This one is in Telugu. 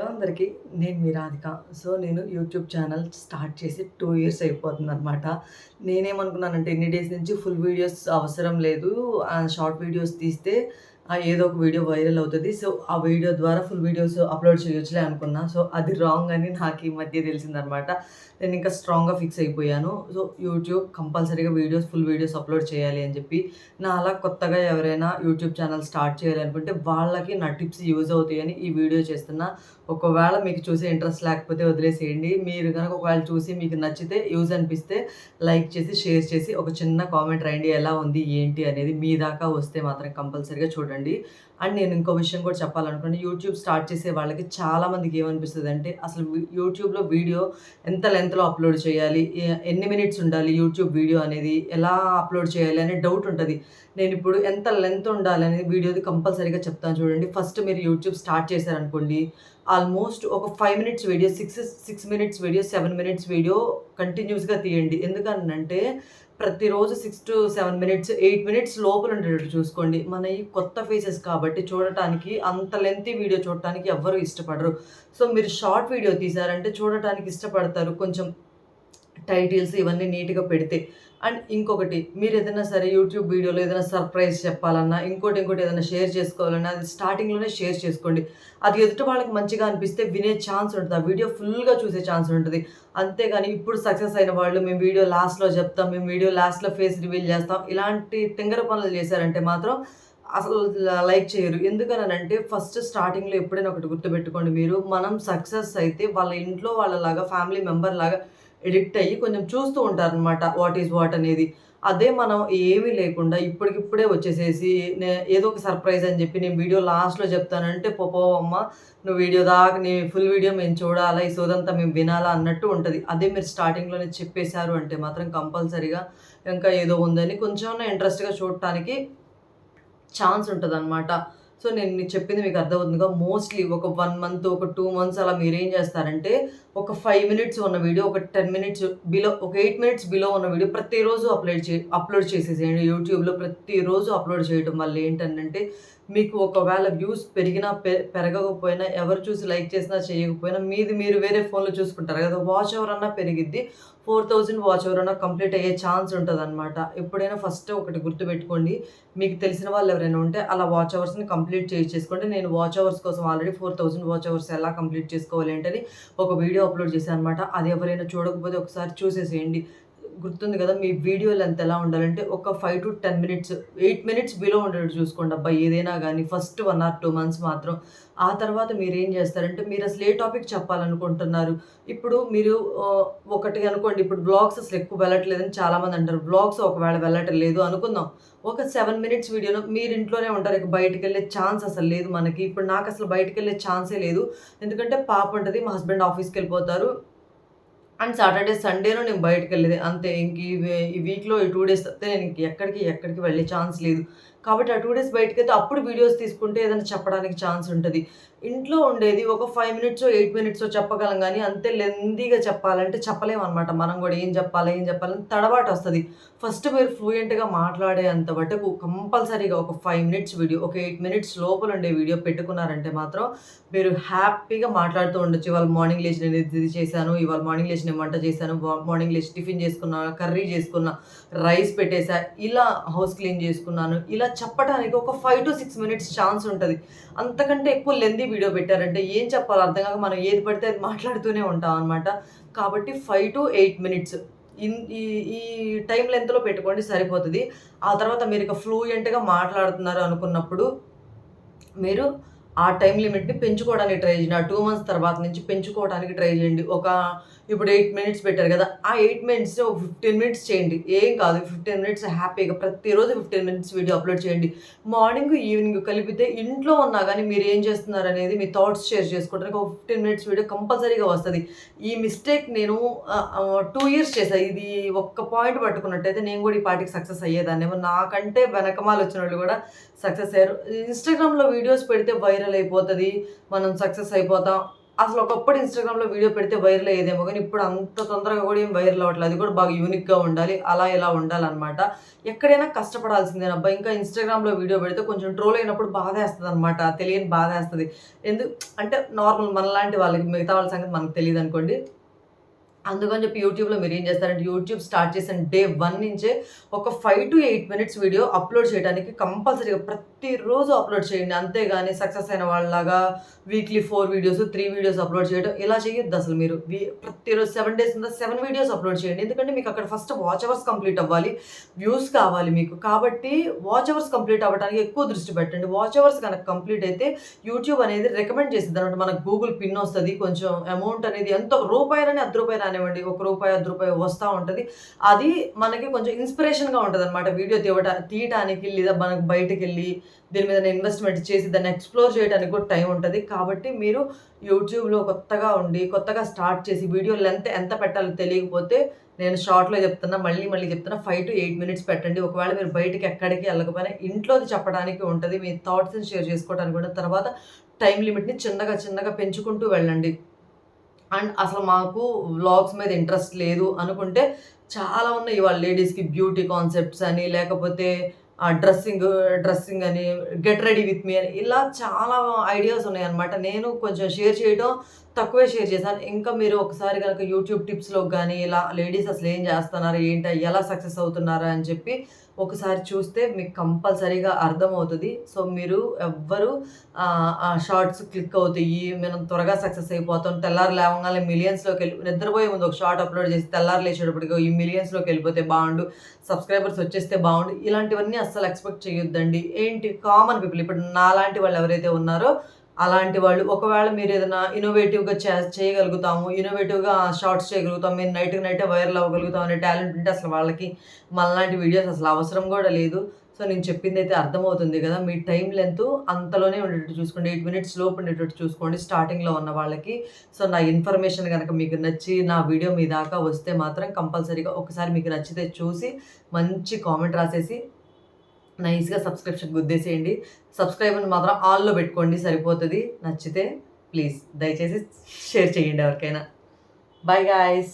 హలో అందరికీ నేను మీ రాధిక. సో నేను యూట్యూబ్ ఛానల్ స్టార్ట్ చేసి టూ ఇయర్స్ అయిపోతుంది అనమాట నేనేమనుకున్నానంటే ఎన్ని డేస్ నుంచి ఫుల్ వీడియోస్ అవసరం లేదు. షార్ట్ వీడియోస్ తీస్తే ఏదో ఒక వీడియో వైరల్ అవుతుంది. సో ఆ వీడియో ద్వారా ఫుల్ వీడియోస్ అప్లోడ్ చేయొచ్చులే అనుకున్నా. సో అది రాంగ్ అని నాకు ఈ మధ్య తెలిసిందనమాట. నేను ఇంకా స్ట్రాంగ్గా ఫిక్స్ అయిపోయాను. సో యూట్యూబ్ కంపల్సరీగా వీడియోస్ ఫుల్ వీడియోస్ అప్లోడ్ చేయాలి అని చెప్పి నా అలా కొత్తగా ఎవరైనా యూట్యూబ్ ఛానల్ స్టార్ట్ చేయాలనుకుంటే వాళ్ళకి నా టిప్స్ యూజ్ అవుతాయని ఈ వీడియో చేస్తున్నా. ఒకవేళ మీకు చూసే ఇంట్రెస్ట్ లేకపోతే వదిలేసేయండి. మీరు కనుక ఒకవేళ చూసి మీకు నచ్చితే యూజ్ అనిపిస్తే లైక్ చేసి షేర్ చేసి ఒక చిన్న కామెంట్ రాయండి. ఎలా ఉంది ఏంటి అనేది మీ దాకా వస్తే మాత్రం కంపల్సరీగా చూడండి. అండ్ నేను ఇంకో విషయం కూడా చెప్పాలనుకోండి యూట్యూబ్ స్టార్ట్ చేసే వాళ్ళకి చాలామందికి ఏమనిపిస్తుంది అంటే అసలు యూట్యూబ్లో వీడియో ఎంత లెంత్లో అప్లోడ్ చేయాలి? ఎన్ని మినిట్స్ ఉండాలి యూట్యూబ్ వీడియో అనేది? ఎలా అప్లోడ్ చేయాలి అనే డౌట్ ఉంటుంది. నేను ఇప్పుడు ఎంత లెంత్ ఉండాలి అనేది వీడియోది కంపల్సరీగా చెప్తాను చూడండి. ఫస్ట్ మీరు యూట్యూబ్ స్టార్ట్ చేశారనుకోండి ఆల్మోస్ట్ ఒక five minutes video six six minutes video seven minutes video కంటిన్యూస్గా తీయండి. ఎందుకనంటే ప్రతిరోజు six to seven minutes eight minutes లోపల ఉండేటట్టు చూసుకోండి. మన ఈ కొత్త ఫేసెస్ కాబట్టి చూడటానికి అంత లెంత్ వీడియో చూడటానికి ఎవ్వరు ఇష్టపడరు. సో మీరు షార్ట్ వీడియో తీసారంటే చూడటానికి ఇష్టపడతారు. కొంచెం టైటిల్స్ ఇవన్నీ నీట్గా పెడితే. అండ్ ఇంకొకటి మీరు ఏదైనా సరే యూట్యూబ్ వీడియోలో ఏదైనా సర్ప్రైజ్ చెప్పాలన్నా ఇంకోటి ఇంకోటి ఏదైనా షేర్ చేసుకోవాలన్నా అది స్టార్టింగ్లోనే షేర్ చేసుకోండి. అది ఎదుటి వాళ్ళకి మంచిగా అనిపిస్తే వినే ఛాన్స్ ఉంటుంది. ఆ వీడియో ఫుల్గా చూసే ఛాన్స్ ఉంటుంది. అంతేగాని ఇప్పుడు సక్సెస్ అయిన వాళ్ళు మేము వీడియో లాస్ట్లో చెప్తాం మేము వీడియో లాస్ట్లో ఫేస్ రివీల్ చేస్తాం ఇలాంటి తింగర పనులు చేశారంటే మాత్రం అసలు లైక్ చేయరు. ఎందుకనంటే ఫస్ట్ స్టార్టింగ్లో ఎప్పుడైనా ఒకటి గుర్తుపెట్టుకోండి మీరు మనం సక్సెస్ అయితే వాళ్ళ ఇంట్లో వాళ్ళలాగా ఫ్యామిలీ మెంబర్ లాగా ఎడిక్ట్ అయ్యి కొంచెం చూస్తూ ఉంటారనమాట వాట్ ఈజ్ వాట్ అనేది. అదే మనం ఏమీ లేకుండా ఇప్పటికిప్పుడే వచ్చేసేసి నే- ఏదో ఒక సర్ప్రైజ్ అని చెప్పి నేను వీడియో లాస్ట్లో చెప్తానంటే పోపో అమ్మ నువ్వు వీడియో దాకా నీ ఫుల్ వీడియో మేము చూడాలా ఈ సోదంతా మేము వినాలా అన్నట్టు ఉంటుంది. అదే మీరు స్టార్టింగ్లోనే చెప్పేశారు అంటే మాత్రం కంపల్సరీగా ఇంకా ఏదో ఉందని కొంచెం ఇంట్రెస్ట్గా చూడటానికి ఛాన్స్ ఉంటుంది అనమాట సో నేను చెప్పింది మీకు అర్థమవుతుందిగా. మోస్ట్లీ ఒక వన్ మంత్ ఒక టూ మంత్స్ అలా మీరు ఏం చేస్తారంటే ఒక ఫైవ్ మినిట్స్ ఉన్న వీడియో ఒక టెన్ మినిట్స్ బిలో ఒక ఎయిట్ మినిట్స్ బిలో ఉన్న వీడియో ప్రతిరోజు అప్లోడ్ చే అప్లోడ్ చేసేసేయండి. యూట్యూబ్లో ప్రతిరోజు అప్లోడ్ చేయడం వల్ల ఏంటంటే మీకు ఒకవేళ వ్యూస్ పెరిగినా పె పెరగకపోయినా ఎవరు చూసి లైక్ చేసినా చేయకపోయినా మీది మీరు వేరే ఫోన్లో చూసుకుంటారు కదా. వాచ్ అవర్ అన్నా పెరిగిద్ది. ఫోర్ థౌజండ్ వాచ్ అవర్ అన్నా కంప్లీట్ అయ్యే ఛాన్స్ ఉంటుంది అనమాట ఎప్పుడైనా ఫస్ట్ ఒకటి గుర్తుపెట్టుకోండి. మీకు తెలిసిన వాళ్ళు ఎవరైనా ఉంటే అలా వాచ్ అవర్స్ని కంప్లీట్ చేసుకోండి నేను వాచ్ అవర్స్ కోసం already four thousand watch hours ఎలా కంప్లీట్ చేసుకోవాలి ఏంటని ఒక వీడియో అప్లోడ్ చేశాను అనమాట అది ఎవరైనా చూడకపోతే ఒకసారి చూసేసేయండి. గుర్తుంది కదా మీ వీడియో లెంత్ ఎలా ఉండాలంటే ఒక five to ten minutes eight minutes below ఉండేటట్టు చూసుకోండి. అబ్బాయి ఏదైనా కానీ first one or two months మాత్రం. ఆ తర్వాత మీరు ఏం చేస్తారంటే మీరు అసలు ఏ టాపిక్ చెప్పాలనుకుంటున్నారు? ఇప్పుడు మీరు ఒకటి అనుకోండి ఇప్పుడు బ్లాగ్స్ అసలు ఎక్కువ వెళ్ళట్లేదని చాలామంది అంటారు. బ్లాగ్స్ ఒకవేళ వెళ్ళటం లేదు అనుకుందాం. ఒక సెవెన్ మినిట్స్ వీడియోలో మీరు ఇంట్లోనే ఉంటారు ఇక బయటకు వెళ్ళే ఛాన్స్ అసలు లేదు మనకి. ఇప్పుడు నాకు అసలు బయటకు వెళ్ళే ఛాన్సే లేదు. ఎందుకంటే పాప ఉంటుంది మా హస్బెండ్ ఆఫీస్కి వెళ్ళిపోతారు. అండ్ సాటర్డే సండేలో నేను బయటకు వెళ్ళేది అంతే ఇంక ఈ ఈ వీక్లో ఈ టూ డేస్ తప్పితే నేను ఇంక ఎక్కడికి ఎక్కడికి వెళ్ళే ఛాన్స్ లేదు. కాబట్టి ఆ టూ డేస్ బయటకు అయితే అప్పుడు వీడియోస్ తీసుకుంటే ఏదైనా చెప్పడానికి ఛాన్స్ ఉంటుంది. ఇంట్లో ఉండేది ఒక ఫైవ్ మినిట్స్ ఎయిట్ మినిట్స్ చెప్పగలం కానీ అంతే లెందీగా చెప్పాలంటే చెప్పలేము అనమాట మనం కూడా ఏం చెప్పాలి ఏం చెప్పాలని తడబాటు వస్తుంది. ఫస్ట్ మీరు ఫ్లూయెంట్గా మాట్లాడే అంత మటుకు కంపల్సరీగా ఒక ఫైవ్ మినిట్స్ వీడియో ఒక ఎయిట్ మినిట్స్ లోపల ఉండే వీడియో పెట్టుకున్నారంటే మాత్రం మీరు హ్యాపీగా మాట్లాడుతూ ఉండొచ్చు. ఇవాళ మార్నింగ్ లేచి నేను ఇది చేశాను ఇవాళ మార్నింగ్ లేచి నేను వంట చేశాను మార్నింగ్ లేచి టిఫిన్ చేసుకున్నా కర్రీ చేసుకున్నా రైస్ పెట్టేసా ఇలా హౌస్ క్లీన్ చేసుకున్నాను ఇలా చెప్పడానికి ఒక five to six minutes chance ఉంటుంది. అంతకంటే ఎక్కువ లెందీ వీడియో పెట్టారంటే ఏం చెప్పాలో అర్థం కాక మనం ఏది పడితే అది మాట్లాడుతూనే ఉంటాం అనమాట కాబట్టి five to eight minutes in ఈ ఈ టైం లెంత్లో పెట్టుకోండి సరిపోతుంది. ఆ తర్వాత మీరు ఇక ఫ్లూయెంట్గా మాట్లాడుతున్నారు అనుకున్నప్పుడు మీరు ఆ టైం లిమిట్ని పెంచుకోవడానికి ట్రై చేయండి. ఆ టూ మంత్స్ తర్వాత నుంచి పెంచుకోవడానికి ట్రై చేయండి. ఒక ఇప్పుడు ఎయిట్ మినిట్స్ పెట్టారు కదా ఆ ఎయిట్ మినిట్స్ ఒక ఫిఫ్టీన్ మినిట్స్ చేయండి. ఏం కాదు ఫిఫ్టీన్ మినిట్స్ హ్యాపీగా ప్రతిరోజు ఫిఫ్టీన్ మినిట్స్ వీడియో అప్లోడ్ చేయండి. మార్నింగ్ ఈవినింగ్ కలిపితే ఇంట్లో ఉన్నా కానీ మీరు ఏం చేస్తున్నారు అనేది మీ థాట్స్ షేర్ చేసుకోవడానికి ఒక ఫిఫ్టీన్ మినిట్స్ వీడియో కంపల్సరీగా వస్తుంది. ఈ మిస్టేక్ నేను టూ ఇయర్స్ చేశాను ఇది ఒక్క పాయింట్ పట్టుకున్నట్టయితే నేను కూడా ఈ పార్టీకి సక్సెస్ అయ్యేదాన్ని. నాకంటే వెనకమాలు వచ్చిన వాళ్ళు కూడా సక్సెస్ అయ్యారు. ఇన్స్టాగ్రామ్లో వీడియోస్ పెడితే వైరల్ అయిపోతుంది. మనం సక్సెస్ అయిపోతాం. అసలు ఒకప్పుడు ఇన్‌స్టాగ్రామ్‌లో వీడియో పెడితే వైరల్ అయ్యేదేమో కానీ ఇప్పుడు అంత తొందరగా కూడా ఏం వైరల్ అవ్వట్లేదు. అది కూడా బాగా యూనిక్‌గా ఉండాలి. అలా ఇలా ఉండాలన్నమాట ఎక్కడైనా కష్టపడాల్సిందేనబ్బా! ఇంకా ఇన్‌స్టాగ్రామ్‌లో వీడియో పెడితే కొంచెం ట్రోల్ అయినప్పుడు బాధేస్తదనమాట. తెలియని బాధ వేస్తుంది ఎందుకు అంటే నార్మల్ మనలాంటి వాళ్ళకి మిగతా వాళ్ళ సంగతి మనకు తెలియదు అనుకోండి అందుకని చెప్పి యూట్యూబ్‌లో మీరు ఏం చేస్తారంటే యూట్యూబ్ స్టార్ట్ చేసిన డే వన్ నుంచే ఒక 5-8 మినిట్స్ వీడియో అప్‌లోడ్ చేయడానికి కంపల్సరీగా ప్రతి ప్రతిరోజు అప్‌లోడ్ చేయండి. అంతేగాని సక్సెస్ అయిన వాళ్ళలాగా weekly four videos, three videos upload చేయడం ఇలా చేయొద్దు అసలు మీరు. వి ప్రతిరోజు సెవెన్ డేస్ ఉందా సెవెన్ వీడియోస్ అప్‌లోడ్ చేయండి. ఎందుకంటే మీకు అక్కడ ఫస్ట్ వాచ్ అవర్స్ కంప్లీట్ అవ్వాలి. వ్యూస్ కావాలి మీకు. కాబట్టి వాచ్ అవర్స్ కంప్లీట్ అవ్వడానికి ఎక్కువ దృష్టి పెట్టండి. వాచ్ అవర్స్ కనుక కంప్లీట్ అయితే యూట్యూబ్ అనేది రికమెండ్ చేసిద్దనమాట. మనకు గూగుల్ పిన్ వస్తుంది కొంచెం అమౌంట్ అనేది ఎంతో రూపాయలని, అర్ధ రూపాయి రానివ్వండి. ఒక రూపాయి, అర్ధ రూపాయి వస్తూ ఉంటుంది అది మనకి కొంచెం ఇన్‌స్పిరేషన్‌గా ఉంటుంది అనమాట వీడియో తీవట తీయటానికి లేదా మనకు బయటకెళ్ళి దీని మీద ఇన్వెస్ట్‌మెంట్ చేసి దాన్ని ఎక్స్‌ప్లోర్ చేయడానికి కూడా టైం ఉంటుంది కాబట్టి మీరు యూట్యూబ్‌లో కొత్తగా ఉండి, కొత్తగా స్టార్ట్ చేసి వీడియో లెంత్ ఎంత పెట్టాలో తెలియకపోతే నేను షార్ట్‌లో చెప్తున్నా. మళ్ళీ మళ్ళీ చెప్తున్నా. 5-8 మినిట్స్ పెట్టండి. ఒకవేళ మీరు బయటికి ఎక్కడికి వెళ్ళకపోయినా ఇంట్లో చెప్పడానికి ఉంటుంది మీ థాట్స్‌ని షేర్ చేసుకోవడానికి కూడా తర్వాత టైం లిమిట్‌ని చిన్నగా చిన్నగా పెంచుకుంటూ వెళ్ళండి. అండ్ అసలు మాకు వ్లాగ్స్ మీద ఇంట్రెస్ట్ లేదు అనుకుంటే చాలా ఉన్నాయి ఇవాళ లేడీస్‌కి బ్యూటీ కాన్సెప్ట్స్ అని, లేకపోతే డ్రెస్సింగ్ డ్రెస్సింగ్ అని, గెట్ రెడీ విత్ మీ అని ఇలా చాలా ఐడియాస్ ఉన్నాయన్నమాట. నేను కొంచెం షేర్ చేయడం తక్కువే షేర్ చేశాను. ఇంకా మీరు ఒకసారి కనుక యూట్యూబ్ టిప్స్లో కానీ ఇలా లేడీస్ అసలు ఏం చేస్తున్నారు? ఏంటి? ఎలా సక్సెస్ అవుతున్నారు? అని చెప్పి ఒకసారి చూస్తే మీకు కంపల్సరీగా అర్థమవుతుంది సో, మీరు ఎవ్వరు ఆ షార్ట్స్ క్లిక్ అవుతాయి. మనం త్వరగా సక్సెస్ అయిపోతాం. తెల్లారి మిలియన్స్లోకి వెళ్ళి నిద్రపోయే ముందు ఒక షార్ట్ అప్‌లోడ్ చేసి తెల్లారి లేచేటప్పటికి ఈ మిలియన్స్లోకి వెళ్ళిపోతే బాగుండు సబ్స్క్రైబర్స్ వచ్చేస్తే బాగుండు ఇలాంటివన్నీ అస్సలు ఎక్స్‌పెక్ట్ చేయొద్దండి. ఏంటి కామన్ పీపుల్ ఇప్పుడు నాలాంటి వాళ్ళు ఎవరైతే ఉన్నారో అలాంటి వాళ్ళు ఒకవేళ మీరు ఏదైనా ఇన్నోవేటివ్‌గా చే చేయగలుగుతాము. ఇన్నోవేటివ్‌గా షార్ట్స్ చేయగలుగుతాము మీరు నైట్‌కి నైటే వైరల్ అవ్వగలుగుతాం అనే టాలెంట్ ఉంటే అసలు వాళ్ళకి మనలాంటి వీడియోస్ అసలు అవసరం కూడా లేదు. సో, నేను చెప్పింది అయితే అర్థమవుతుంది కదా మీ టైం లెంత్ అంతలోనే ఉండేటట్టు చూసుకోండి. ఎయిట్ మినిట్స్ లోపు ఉండేటట్టు చూసుకోండి స్టార్టింగ్‌లో ఉన్న వాళ్ళకి. సో, నా ఇన్ఫర్మేషన్ కనుక మీకు నచ్చి నా వీడియో మీ దాకా వస్తే మాత్రం కంపల్సరీగా ఒకసారి మీకు నచ్చితే చూసి మంచి కామెంట్ రాసేసి నైస్‌గా సబ్స్క్రిప్షన్ గుద్దేసేయండి. సబ్స్క్రైబర్‌ని మాత్రం ఆల్‌లో పెట్టుకోండి సరిపోతుంది నచ్చితే ప్లీజ్ దయచేసి షేర్ చేయండి ఎవరికైనా. By guys